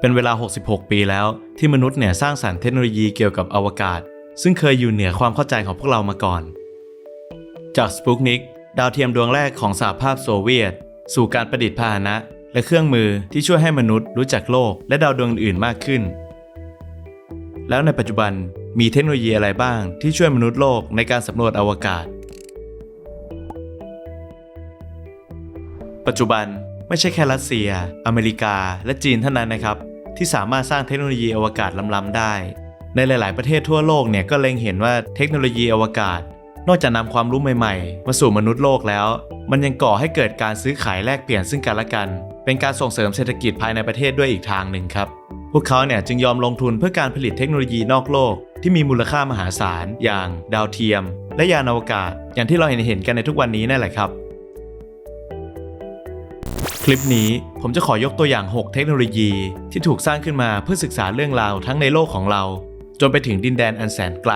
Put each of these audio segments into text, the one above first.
เป็นเวลา 66 ปีแล้ว ที่มนุษย์เนี่ยสร้างสรรค์เทคโนโลยีเกี่ยวกับอวกาศ ซึ่งเคยอยู่เหนือความเข้าใจของพวกเรามาก่อน จากสปุกนิกดาวเทียมดวงแรกของสหภาพโซเวียต สู่การประดิษฐ์พาหนะ และเครื่องมือที่ช่วยให้มนุษย์รู้จักโลกและดาวดวงอื่นมากขึ้น แล้วในปัจจุบันมีเทคโนโลยีอะไรบ้างที่ช่วยมนุษย์โลกในการสำรวจอวกาศ ปัจจุบัน ไม่ใช่แค่รัสเซีย อเมริกา และจีนเท่านั้นนะครับ ที่สามารถสร้างเทคโนโลยีอวกาศล้ำๆได้ ในหลาย ๆ ประเทศทั่วโลกเนี่ยก็เล็งเห็นว่าเทคโนโลยีอวกาศ นอกจากนำความรู้ใหม่ ๆ มาสู่มนุษย์โลกแล้ว มันยังก่อให้เกิดการซื้อขายแลกเปลี่ยนซึ่งกันและกัน เป็นการส่งเสริมเศรษฐกิจภายในประเทศด้วยอีกทางหนึ่งครับพวกเขาเนี่ยจึงยอมลงทุนเพื่อการผลิตเทคโนโลยีนอกโลก ที่มีมูลค่ามหาศาล อย่างดาวเทียม และยานอวกาศ อย่างที่เราเห็นเห็นกันในทุกวันนี้นั่นแหละครับ ลิปนี้ผมจะขอยกตัวอย่าง 6 เทคโนโลยี ที่ถูกสร้างขึ้นมาเพื่อศึกษาเรื่องราวทั้งในโลกของเรา จนไปถึงดินแดนอันแสนไกล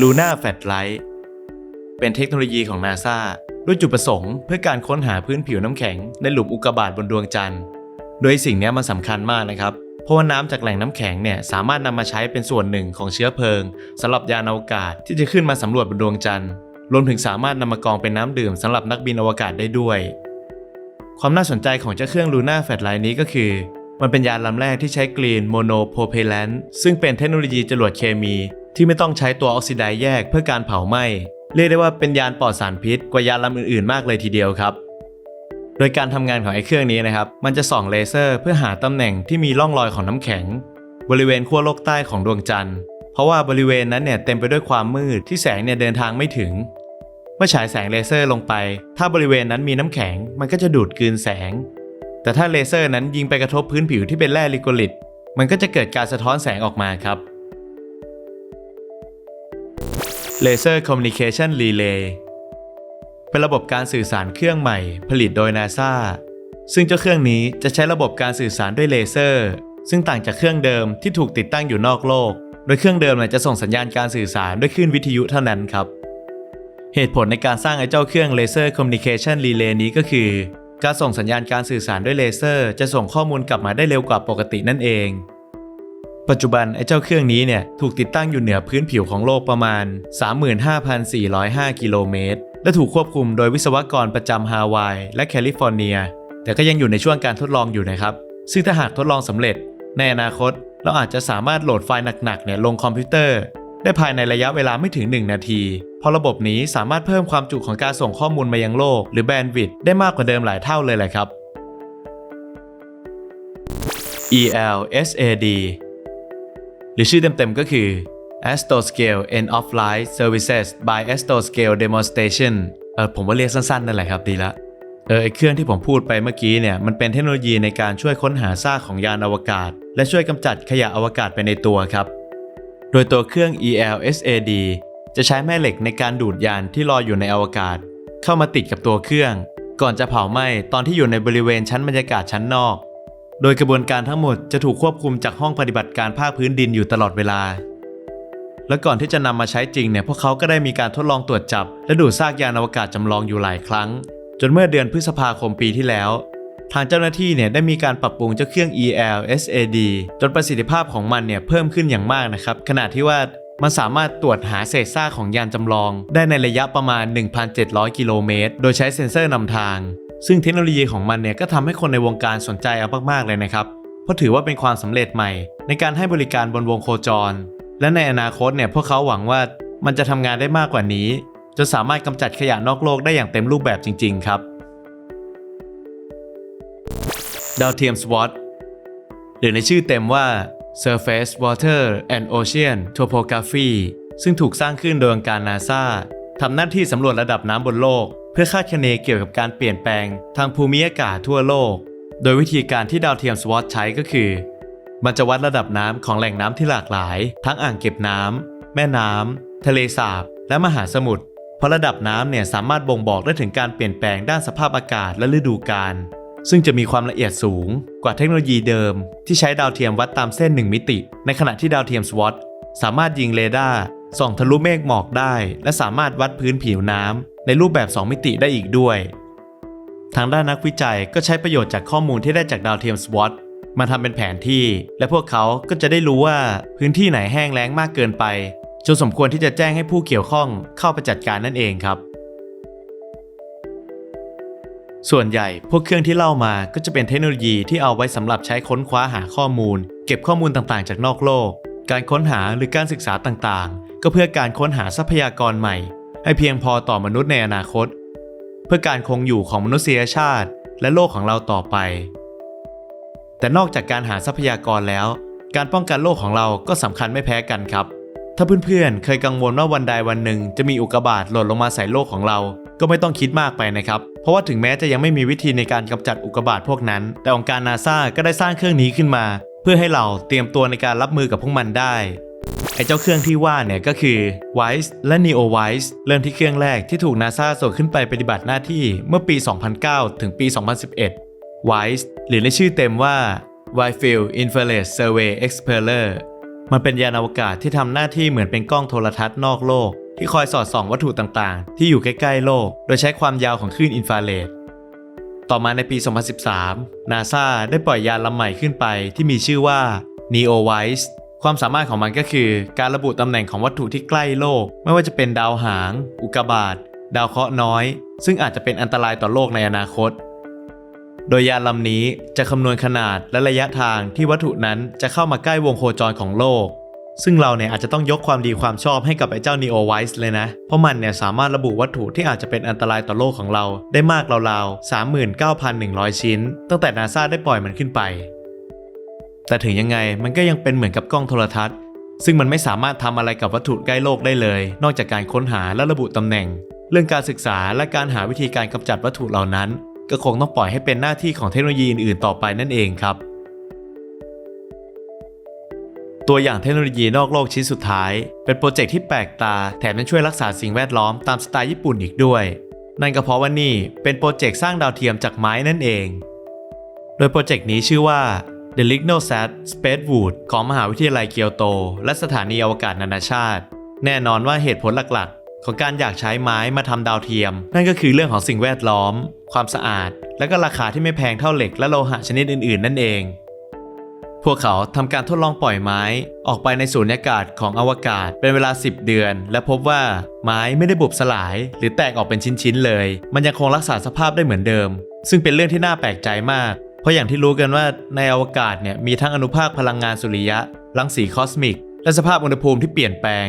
Luna f a t Light เป็นเทคโนโลยีของนาซาด้วยจุดประสงค์เพื่อการค้นหาพื้นผิวน้ำแข็งในหลุมอุกกาบาตบนดวงจันทร์ โดยสิ่งนี้มันสำคัญมากนะครับ เพราะว่าน้ำจากแหล่งน้ำแข็งเนี่ยสามารถนำมาใช้เป็นส่วนหนึ่งของเชื้อเพลิงสำหรับยานอวกาศที่จะขึ้นมาสำรวจบนดวงจันทร์ รวมถึงสามารถนำมากรองเป็นน้ำดื่มสำหรับนักบินอวกาศได้ด้วย ความน่าสนใจของเจ้าเครื่องลูน่าแฟลชไลน์นี้ก็คือ มันเป็นยานลำแรกที่ใช้กรีนโมโนโพเพลนซึ่งเป็นเทคโนโลยีจรวดเคมี ที่ไม่ต้องใช้ตัวออกซิไดแยกเพื่อการเผาไหม้เรียกได้ว่าเป็นยานปลอดสารพิษกว่ายานลำอื่นๆ มากเลยทีเดียวครับ โดยการทำงานของไอ้เครื่องนี้นะครับ มันจะส่องเลเซอร์เพื่อหาตำแหน่งที่มีร่องรอยของน้ำแข็ง บริเวณขั้วโลกใต้ของดวงจันทร์ เพราะว่าบริเวณนั้นเนี่ยเต็มไปด้วยความมืดที่แสงเนี่ยเดินทางไม่ถึง เมื่อฉายแสงเลเซอร์ลงไป ถ้าบริเวณนั้นมีน้ำแข็ง มันก็จะดูดกลืนแสง แต่ถ้าเลเซอร์นั้นยิงไปกระทบพื้นผิวที่เป็นแร่ลิโกลิตมันก็จะเกิดการสะท้อนแสงออกมาครับ Laser Communication Relay เป็นระบบการสื่อสารเครื่องใหม่ ผลิตโดย NASA ซึ่งเจ้าเครื่องนี้จะใช้ระบบการสื่อสารด้วยเลเซอร์ ซึ่งต่างจากเครื่องเดิมที่ถูกติดตั้งอยู่นอกโลก โดยเครื่องเดิมเนี่ยจะส่งสัญญาณการสื่อสารด้วยคลื่นวิทยุเท่านั้นครับ เหตุผลในการสร้างไอ้เจ้าเครื่อง Laser Communication Relay นี้ก็คือ การส่งสัญญาณการสื่อสารด้วยเลเซอร์ จะส่งข้อมูลกลับมาได้เร็วกว่าปกตินั่นเอง ปัจจุบันไอ้เจ้าเครื่องนี้เนี่ยถูกติดตั้งอยู่เหนือพื้นผิวของโลกประมาณ 35,405 กิโลเมตร และถูกควบคุมโดยวิศวกรประจำฮาวายและแคลิฟอร์เนีย แต่ก็ยังอยู่ในช่วงการทดลองอยู่นะครับ ซึ่งถ้าหากทดลองสำเร็จ ในอนาคต เราอาจจะสามารถโหลดไฟล์หนักๆเนี่ยลงคอมพิวเตอร์ ได้ภายในระยะเวลาไม่ถึง 1 นาทีเพราะระบบนี้สามารถเพิ่มความจุของการส่งข้อมูลมายังโลก หรือแบนด์วิดต์ได้มากกว่าเดิมหลายเท่าเลยแหละครับ ELSAD หรือชื่อเต็มๆก็คือ Astoscale End of Life Services by Astoscale Demonstration เออผมว่าเรียกสั้นๆนั่นแหละครับดีละ เออไอเครื่องที่ผมพูดไปเมื่อกี้เนี่ยมันเป็นเทคโนโลยีในการช่วยค้นหาซากของยานอวกาศ และช่วยกำจัดขยะอวกาศไปในตัวครับ โดยตัวเครื่อง ELSAD จะใช้แม่เหล็กในการดูดยานที่ลอยอยู่ในอวกาศ เข้ามาติดกับตัวเครื่อง ก่อนจะเผาไหม้ตอนที่อยู่ในบริเวณชั้นบรรยากาศชั้นนอก โดยกระบวนการทั้งหมดจะถูกควบคุมจากห้องปฏิบัติการภาคพื้นดินอยู่ตลอดเวลา และก่อนที่จะนำมาใช้จริงเนี่ยพวกเขาก็ได้มีการทดลองตรวจจับ และดูดซากยานอวกาศจำลองอยู่หลายครั้ง จนเมื่อเดือนพฤษภาคมปีที่แล้ว ทางเจ้าหน้าที่เนี่ยได้มีการปรับปรุงเจ้าเครื่อง ELSAD จนประสิทธิภาพของมันเนี่ยเพิ่มขึ้นอย่างมากนะครับ ขณะที่ว่ามันสามารถตรวจหาเศษซากของยานจำลอง ได้ในระยะประมาณ 1,700 กิโลเมตร โดยใช้เซ็นเซอร์นำทาง ซึ่งเทคโนโลยีของมันเนี่ยก็ทำให้คนในวงการสนใจเอามากๆเลยนะครับ เพราะถือว่าเป็นความสำเร็จใหม่ ในการให้บริการบนวงโคจร และในอนาคตเนี่ยพวกเขาหวังว่ามันจะทำงานได้มากกว่านี้ จนสามารถกำจัดขยะนอกโลกได้อย่างเต็มรูปแบบจริง ๆ ครับ ดาวเทียม SWOT หรือในชื่อเต็มว่า Surface Water and Ocean Topography ซึ่งถูกสร้างขึ้นโดยองค์การนาซาทำหน้าที่สำรวจระดับน้ำบนโลก เพื่อคาดคะเนเกี่ยวกับการเปลี่ยนแปลง ทางภูมิอากาศทั่วโลก โดยวิธีการที่ดาวเทียม SWOT ใช้ก็คือ มันจะวัดระดับน้ำของแหล่งน้ำที่หลากหลาย ทั้งอ่างเก็บน้ำแม่น้ำทะเลสาบ และมหาสมุทร เพราะระดับน้ำเนี่ยสามารถบ่งบอกได้ถึงการเปลี่ยนแปลงด้านสภาพอากาศและฤดูกาลซึ่งจะมีความละเอียดสูงกว่าเทคโนโลยีเดิม ที่ใช้ดาวเทียมวัดตามเส้น 1 มิติ ในขณะที่ดาวเทียม SWOT สามารถยิงเรดาร์ส่องทะลุเมฆหมอกได้ และสามารถวัดพื้นผิวน้ำในรูปแบบ 2 มิติได้อีกด้วย ทางด้านนักวิจัยก็ใช้ประโยชน์จากข้อมูลที่ได้จากดาวเทียม SWOT มาทำเป็นแผนที่ และพวกเขาก็จะได้รู้ว่าพื้นที่ไหนแห้งแล้งมากเกินไป จนสมควรที่จะแจ้งให้ผู้เกี่ยวข้องเข้าไปจัดการนั่นเองครับ ส่วนใหญ่พวกเครื่องที่เล่ามาก็จะเป็นเทคโนโลยีที่เอาไว้สำหรับใช้ค้นคว้าหาข้อมูล เก็บข้อมูลต่างๆ จากนอกโลก การค้นหาหรือการศึกษาต่างๆ ก็เพื่อการค้นหาทรัพยากรใหม่ ให้เพียงพอต่อมนุษย์ในอนาคต เพื่อการคงอยู่ของมนุษยชาติ และโลกของเราต่อไป แต่นอกจากการหาทรัพยากรแล้ว การป้องกันโลกของเราก็สำคัญไม่แพ้กันครับ ถ้าเพื่อนๆ เคยกังวลว่าวันใดวันหนึ่งจะมีอุกกาบาตหล่นลงมาใส่โลกของเรา ก็ไม่ต้องคิดมากไปนะครับ เพราะว่าถึงแม้จะยังไม่มีวิธีในการกำจัดอุกกาบาตพวกนั้น แต่องค์การนาซาก็ได้สร้างเครื่องนี้ขึ้นมา เพื่อให้เราเตรียมตัวในการรับมือกับพวกมันได้ไอ้เจ้าเครื่องที่ว่าเนี่ยก็คือ WISE และ NEO WISE เริ่มที่เครื่องแรกที่ถูกนาซาส่งขึ้นไปปฏิบัติหน้าที่เมื่อปี 2009 ถึงปี 2011 WISE หรือในชื่อเต็มว่า Wide Field Infrared Survey Explorer มันเป็นยานอวกาศที่ทำหน้าที่เหมือนเป็นกล้องโทรทัศน์นอกโลก ที่คอยสอดส่องวัตถุต่างๆ ที่อยู่ใกล้ๆโลก โดยใช้ความยาวของคลื่นอินฟราเรดต่อมาในปี 2013 นาซาได้ปล่อยยานลำใหม่ขึ้นไปที่มีชื่อว่า NEOWISE ความสามารถของมันก็คือการระบุตำแหน่งของวัตถุที่ใกล้โลก ไม่ว่าจะเป็นดาวหาง อุกกาบาตดาวเคราะห์น้อย ซึ่งอาจจะเป็นอันตรายต่อโลกในอนาคต โดยยานลำนี้จะคำนวณขนาดและระยะทางที่วัตถุนั้นจะเข้ามาใกล้วงโคจรของโลก ซึ่งเราเนี่ยอาจจะต้องยกความดีความชอบให้กับไอ้เจ้า Neo Wise เลยนะ เพราะมันเนี่ยสามารถระบุวัตถุที่อาจจะเป็นอันตรายต่อโลกของเราได้มากราวๆ39,100 ชิ้น ตั้งแต่นาซาได้ปล่อยมันขึ้นไป แต่ถึงยังไงมันก็ยังเป็นเหมือนกับกล้องโทรทัศน์ ซึ่งมันไม่สามารถทำอะไรกับวัตถุใกล้โลกได้เลย นอกจากการค้นหาและระบุตำแหน่ง เรื่องการศึกษาและการหาวิธีการกำจัดวัตถุเหล่านั้น ก็คงต้องปล่อยให้เป็นหน้าที่ของเทคโนโลยีอื่นๆต่อไปนั่นเองครับ ตัวอย่างเทคโนโลยีนอกโลกชิ้นสุดท้าย เป็นโปรเจกต์ที่แปลกตาแถมยังช่วยรักษาสิ่งแวดล้อมตามสไตล์ญี่ปุ่นอีกด้วย นั่นก็เพราะว่านี่เป็นโปรเจกต์สร้างดาวเทียมจากไม้นั่นเอง โดยโปรเจกต์นี้ชื่อว่า The Lignosat Space Wood ของมหาวิทยาลัยเกียวโต และสถานีอวกาศนานาชาติ แน่นอนว่าเหตุผลหลัก ของการอยากใช้ไม้มาทำดาวเทียม นั่นก็คือเรื่องของสิ่งแวดล้อม ความสะอาด และก็ราคาที่ไม่แพงเท่าเหล็กและโลหะชนิดอื่น ๆ นั่นเอง พวกเขาทำการทดลองปล่อยไม้ออกไปในสูญญากาศของอวกาศเป็นเวลา 10 เดือน และพบว่าไม้ไม่ได้บุบสลาย หรือแตกออกเป็นชิ้น ๆ เลย มันยังคงรักษาสภาพได้เหมือนเดิม ซึ่งเป็นเรื่องที่น่าแปลกใจมากเพราะอย่างที่รู้กันว่าในอวกาศเนี่ยมีทั้งอนุภาคพลังงานสุริยะรังสีคอสมิกและสภาพอุณหภูมิที่เปลี่ยนแปลง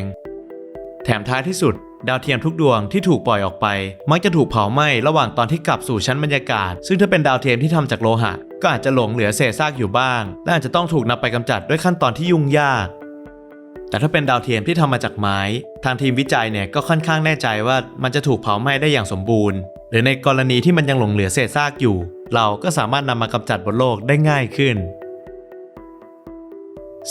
แถมท้ายที่สุด ดาวเทียมทุกดวงที่ถูกปล่อยออกไป มักจะถูกเผาไหม้ระหว่างตอนที่กลับสู่ชั้นบรรยากาศ ซึ่งถ้าเป็นดาวเทียมที่ทำจากโลหะ ก็อาจจะหลงเหลือเศษซากอยู่บ้าง และอาจจะต้องถูกนำไปกำจัดด้วยขั้นตอนที่ยุ่งยาก แต่ถ้าเป็นดาวเทียมที่ทำมาจากไม้ ทางทีมวิจัยเนี่ยก็ค่อนข้างแน่ใจว่ามันจะถูกเผาไหม้ได้อย่างสมบูรณ์ หรือในกรณีที่มันยังหลงเหลือเศษซากอยู่ เราก็สามารถนำมากำจัดบนโลกได้ง่ายขึ้น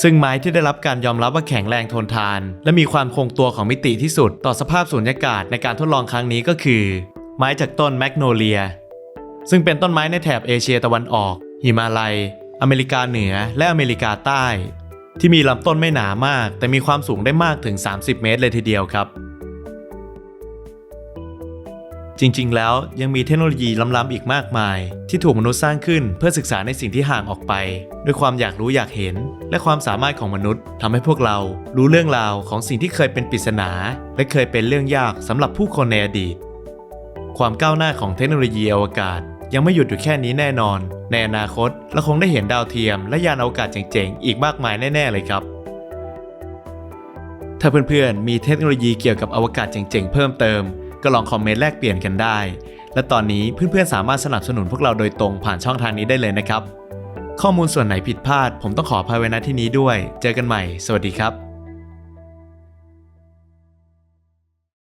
ซึ่งไม้ที่ได้รับการยอมรับว่าแข็งแรงทนทาน และมีความคงตัวของมิติที่สุด ต่อสภาพสูญญากาศในการทดลองครั้งนี้ก็คือ ไม้จากต้นแมกโนเลีย ซึ่งเป็นต้นไม้ในแถบเอเชียตะวันออก หิมาลัย อเมริกาเหนือ และอเมริกาใต้ ที่มีลำต้นไม่หนามาก แต่มีความสูงได้มากถึง 30 เมตรเลยทีเดียวครับ จริง ๆ แล้วยังมีเทคโนโลยีล้ำๆอีกมากมาย ที่ถูกมนุษย์สร้างขึ้นเพื่อศึกษาในสิ่งที่ห่างออกไป ด้วยความอยากรู้อยากเห็น และความสามารถของมนุษย์ทำให้พวกเรารู้เรื่องราวของสิ่งที่เคยเป็นปริศนา และเคยเป็นเรื่องยากสำหรับผู้คนในอดีต ความก้าวหน้าของเทคโนโลยีอวกาศ ยังไม่หยุดอยู่แค่นี้แน่นอน ในอนาคตเราคงได้เห็นดาวเทียม และยานอวกาศเจ๋งๆอีกมากมายแน่ๆเลยครับถ้าเพื่อนๆ มีเทคโนโลยีเกี่ยวกับอวกาศเจ๋งๆ เพิ่มเติม ก็ลองคอมเมนต์แลกเปลี่ยนกันได้ และตอนนี้เพื่อนๆสามารถสนับสนุนพวกเราโดยตรงผ่านช่องทางนี้ได้เลยนะครับ ข้อมูลส่วนไหนผิดพลาด ผมต้องขออภัยไว้ณที่นี้ด้วย เจอกันใหม่ สวัสดีครับ